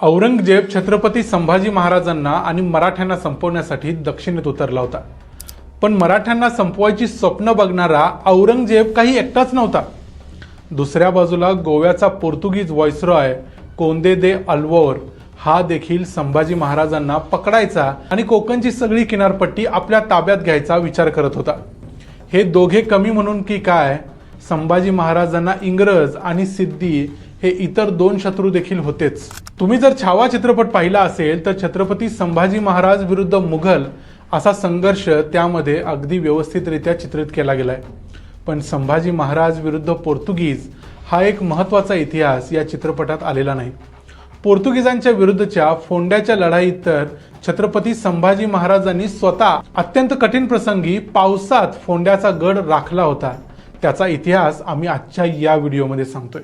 औरंगजेब छत्रपती संभाजी महाराजांना आणि मराठ्यांना संपवण्यासाठी दक्षिणेत उतरला होता. पण मराठ्यांना संपवायची स्वप्न बघणारा औरंगजेब काही एकटाच नव्हता. दुसऱ्या बाजूला गोव्याचा पोर्तुगीज व्हॉइसरॉय कोंदे दे अल्वोर हा देखील संभाजी महाराजांना पकडायचा आणि कोकणची सगळी किनारपट्टी आपल्या ताब्यात घ्यायचा विचार करत होता. हे दोघे कमी म्हणून की काय? संभाजी महाराजांना इंग्रज आणि सिद्धी हे इतर दोन शत्रू देखील होतेच. तुम्ही जर छावा चित्रपट पाहिला असेल तर छत्रपती संभाजी महाराज विरुद्ध मुघल असा संघर्ष त्यामध्ये अगदी व्यवस्थितरित्या चित्रित केला गेलाय. पण संभाजी महाराज विरुद्ध पोर्तुगीज हा एक महत्त्वाचा इतिहास या चित्रपटात आलेला नाही. पोर्तुगीजांच्या विरुद्धच्या फोंड्याच्या लढाईत तर छत्रपती संभाजी महाराजांनी स्वतः अत्यंत कठीण प्रसंगी पावसात फोंड्याचा गड राखला होता. त्याचा इतिहास आम्ही आजच्या या व्हिडिओमध्ये सांगतोय.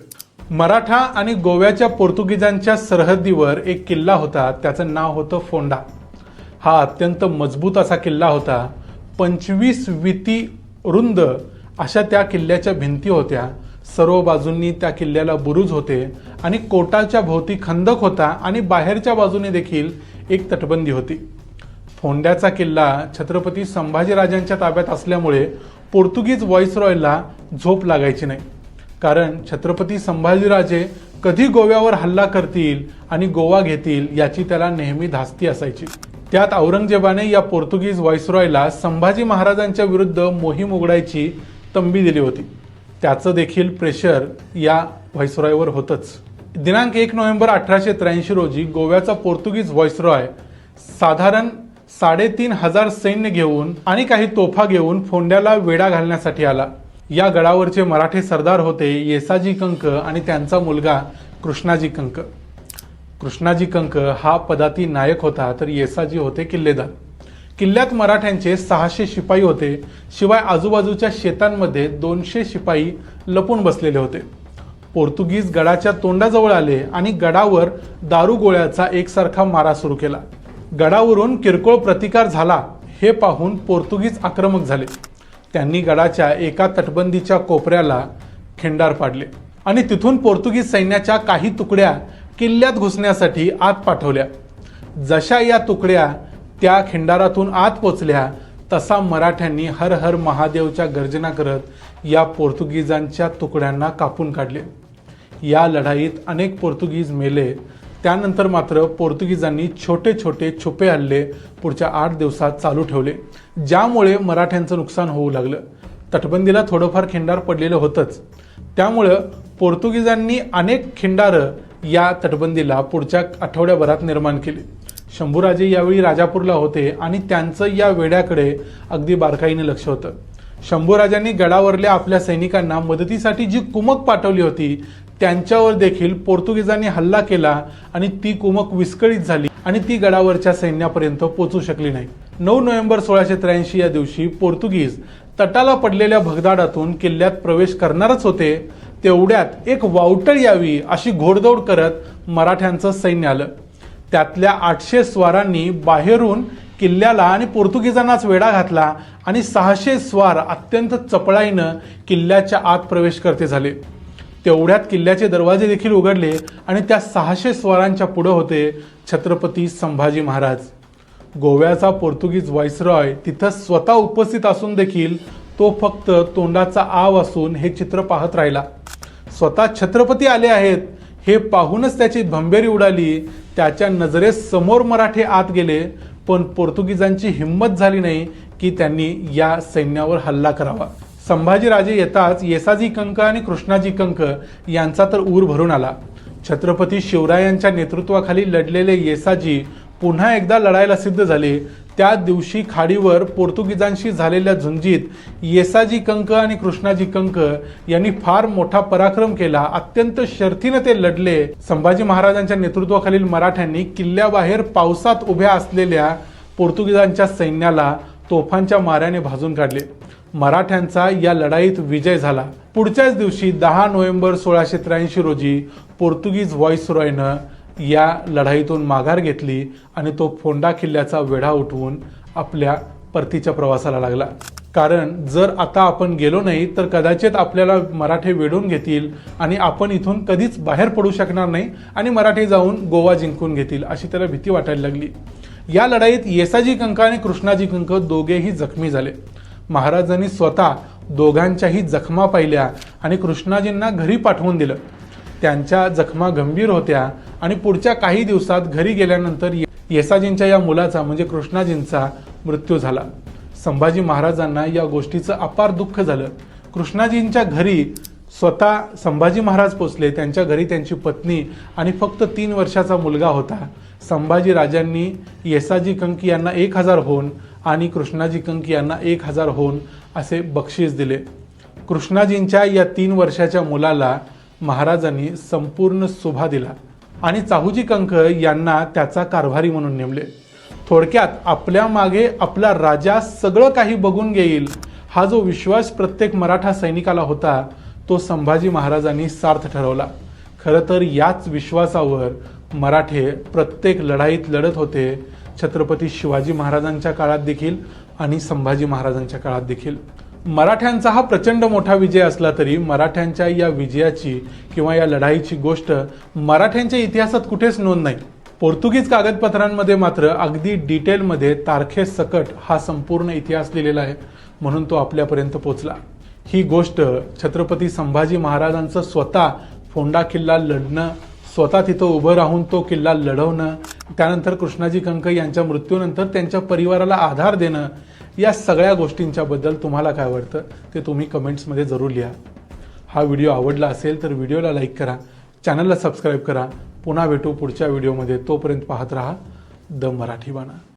मराठा आणि गोव्याच्या पोर्तुगीजांच्या सरहद्दीवर एक किल्ला होता. त्याचं नाव होतं फोंडा. हा अत्यंत मजबूत असा किल्ला होता. पंचवीस विती रुंद अशा त्या किल्ल्याच्या भिंती होत्या. सर्व बाजूंनी त्या किल्ल्याला बुरुज होते आणि कोटाच्या भोवती खंदक होता आणि बाहेरच्या बाजूने देखील एक तटबंदी होती. फोंड्याचा किल्ला छत्रपती संभाजीराजांच्या ताब्यात असल्यामुळे पोर्तुगीज व्हॉइसरॉयला झोप लागायची नाही. कारण छत्रपती संभाजीराजे कधी गोव्यावर हल्ला करतील आणि गोवा घेतील याची त्याला नेहमी धास्ती असायची. त्यात औरंगजेबाने या पोर्तुगीज व्हॉइसरॉयला संभाजी महाराजांच्या विरुद्ध मोहीम उघडायची तंबी दिली होती. त्याचं देखील प्रेशर या व्हॉइसरॉयवर होतंच. दिनांक एक नोव्हेंबर अठराशे त्र्याऐंशी रोजी गोव्याचा पोर्तुगीज व्हॉइसरॉय साधारण साडेतीन हजार सैन्य घेऊन आणि काही तोफा घेऊन फोंड्याला वेढा घालण्यासाठी आला. या गडावरचे मराठे सरदार होते येसाजी कंक आणि त्यांचा मुलगा कृष्णाजी कंक. कृष्णाजी कंक हा पदाती नायक होता तर येसाजी होते किल्लेदार. किल्ल्यात मराठ्यांचे सहाशे शिपाई होते शिवाय आजूबाजूच्या शेतांमध्ये दोनशे शिपाई लपून बसलेले होते. पोर्तुगीज गडाच्या तोंडाजवळ आले आणि गडावर दारुगोळ्याचा एकसारखा मारा सुरू केला. गडावरून किरकोळ प्रतिकार झाला हे पाहून पोर्तुगीज आक्रमक झाले. त्यांनी गडाच्या एका तटबंदीच्या कोपऱ्याला खिंडार पाडले आणि तिथून पोर्तुगीज सैन्याच्या काही तुकड्या किल्ल्यात घुसण्यासाठी आत पाठवल्या. जशा या तुकड्या त्या खिंडारातून आत पोचल्या तसा मराठ्यांनी हर हर महादेवच्या गर्जना करत या पोर्तुगीजांच्या तुकड्यांना कापून काढले. या लढाईत अनेक पोर्तुगीज मेले त्यानंतर मात्र पोर्तुगीजांनी छोटे छोटे छुपे हल्ले पुढच्या आठ दिवसात चालू ठेवले ज्यामुळे मराठ्यांचं नुकसान होऊ लागलं. तटबंदीला थोडंफार खिंडार पडलेलं होतंच. त्यामुळं पोर्तुगीजांनी अनेक खिंडारं या तटबंदीला पुढच्या आठवड्याभरात निर्माण केली. शंभूराजे यावेळी राजापूरला होते आणि त्यांचं या वेड्याकडे अगदी बारकाईने लक्ष होतं. शंभूराजांनी गडावरल्या आपल्या सैनिकांना मदतीसाठी जी कुमक पाठवली होती त्यांच्यावर देखील पोर्तुगीजांनी हल्ला केला आणि ती कुमक विस्कळीत झाली आणि ती गडावरच्या सैन्यापर्यंत पोचू शकली नाही. नऊ नोव्हेंबर सोळाशे त्र्याऐंशी या दिवशी पोर्तुगीज तटाला पडलेल्या भगदाडातून किल्ल्यात प्रवेश करणारच होते तेवढ्यात एक वावटळ यावी अशी घोडदौड करत मराठ्यांचं सैन्य आलं. त्यातल्या आठशे स्वारांनी बाहेरून किल्ल्याला आणि पोर्तुगीजांनाच वेढा घातला आणि सहाशे स्वार अत्यंत चपळाईनं किल्ल्याच्या आत प्रवेश करते झाले. तेवढ्यात किल्ल्याचे दरवाजे देखील उघडले आणि त्या सहाशे स्वारांच्या पुढं होते छत्रपती संभाजी महाराज. गोव्याचा पोर्तुगीज व्हाईसरॉय तिथं स्वतः उपस्थित असून देखील तो फक्त तोंडाचा आव असून हे चित्र पाहत राहिला. स्वतः छत्रपती आले आहेत हे पाहूनच त्याची भंबेरी उडाली त्याच्या नजरेस समोर मराठे आत गेले पण पोर्तुगीजांची हिंमत झाली नाही की त्यांनी या सैन्यावर हल्ला करावा. संभाजीराजे येताच येसाजी कंक आणि कृष्णाजी कंक यांचा तर ऊर भरून आला. छत्रपती शिवरायांच्या नेतृत्वाखाली लढलेले येसाजी पुन्हा एकदा लढायला सिद्ध झाले. त्या दिवशी खाडीवर पोर्तुगीजांशी झालेल्या झुंजीत येसाजी कंक आणि कृष्णाजी कंक यांनी फार मोठा पराक्रम केला. अत्यंत शर्थीनं ते लढले. संभाजी महाराजांच्या नेतृत्वाखालील मराठ्यांनी किल्ल्याबाहेर पावसात उभ्या असलेल्या पोर्तुगीजांच्या सैन्याला तोफांच्या माऱ्याने भाजून काढले. मराठ्यांचा या लढाईत विजय झाला. पुढच्याच दिवशी दहा नोव्हेंबर सोळाशे त्र्याऐंशी रोजी पोर्तुगीज व्हॉइसरॉयनं या लढाईतून माघार घेतली आणि तो फोंडा किल्ल्याचा वेढा उठवून आपल्या परतीच्या प्रवासाला लागला. कारण जर आता आपण गेलो नाही तर कदाचित आपल्याला मराठे वेढून घेतील आणि आपण इथून कधीच बाहेर पडू शकणार नाही आणि मराठे जाऊन गोवा जिंकून घेतील अशी त्याला भीती वाटायला लागली. या लढाईत येसाजी कंक आणि कृष्णाजी कंक दोघेही जखमी झाले. महाराजांनी स्वतः दोघांच्याही जखमा पाहिल्या आणि कृष्णाजींना घरी पाठवून दिलं. त्यांच्या जखमा गंभीर होत्या आणि पुढच्या काही दिवसात घरी गेल्यानंतर येसाजींच्या या मुलाचा म्हणजे कृष्णाजींचा मृत्यू झाला. संभाजी महाराजांना या गोष्टीचं अपार दुःख झालं. कृष्णाजींच्या घरी स्वतः संभाजी महाराज पोचले त्यांच्या घरी त्यांची पत्नी आणि फक्त तीन वर्षाचा मुलगा होता. संभाजी राजांनी येसाजी कंकी यांना एक हजार होऊन आणि कृष्णाजी कंकी यांना एक हजार होऊन असे बक्षीस दिले. कृष्णाजींच्या या तीन वर्षाच्या मुलाला महाराजांनी संपूर्ण शोभा दिला आणि चाहूजी कंक यांना त्याचा कारभारी म्हणून नेमले. थोडक्यात आपल्या मागे आपला राजा सगळं काही बघून घेईल. हा जो विश्वास प्रत्येक मराठा सैनिकाला होता तो संभाजी महाराजांनी सार्थ ठरवला. खरं तर याच विश्वासावर मराठे प्रत्येक लढाईत लढत होते. छत्रपती शिवाजी महाराजांच्या काळात देखील आणि संभाजी महाराजांच्या काळात देखील. मराठ्यांचा हा प्रचंड मोठा विजय असला तरी मराठ्यांच्या या विजयाची किंवा या लढाईची गोष्ट मराठ्यांच्या इतिहासात कुठेच नोंद नाही. पोर्तुगीज कागदपत्रांमध्ये मात्र अगदी डिटेलमध्ये तारखेसकट हा संपूर्ण इतिहास लिहिलेला आहे. म्हणून तो आपल्यापर्यंत पोचला ही गोष्ट छत्रपती संभाजी महाराजांचं स्वतः फोंडा किल्ला लढणं स्वतः तिथं उभं राहून तो किल्ला लढवणं त्यानंतर कृष्णाजी कंक यांच्या मृत्यूनंतर त्यांच्या परिवाराला आधार देणं या सगळ्या गोष्टींच्याबद्दल तुम्हाला काय वाटतं ते तुम्ही कमेंट्समध्ये जरूर लिहा. हा व्हिडिओ आवडला असेल तर व्हिडिओला लाईक करा चॅनलला सबस्क्राईब करा पुन्हा भेटू पुढच्या व्हिडिओमध्ये. तोपर्यंत पाहत राहा द मराठी बाणा.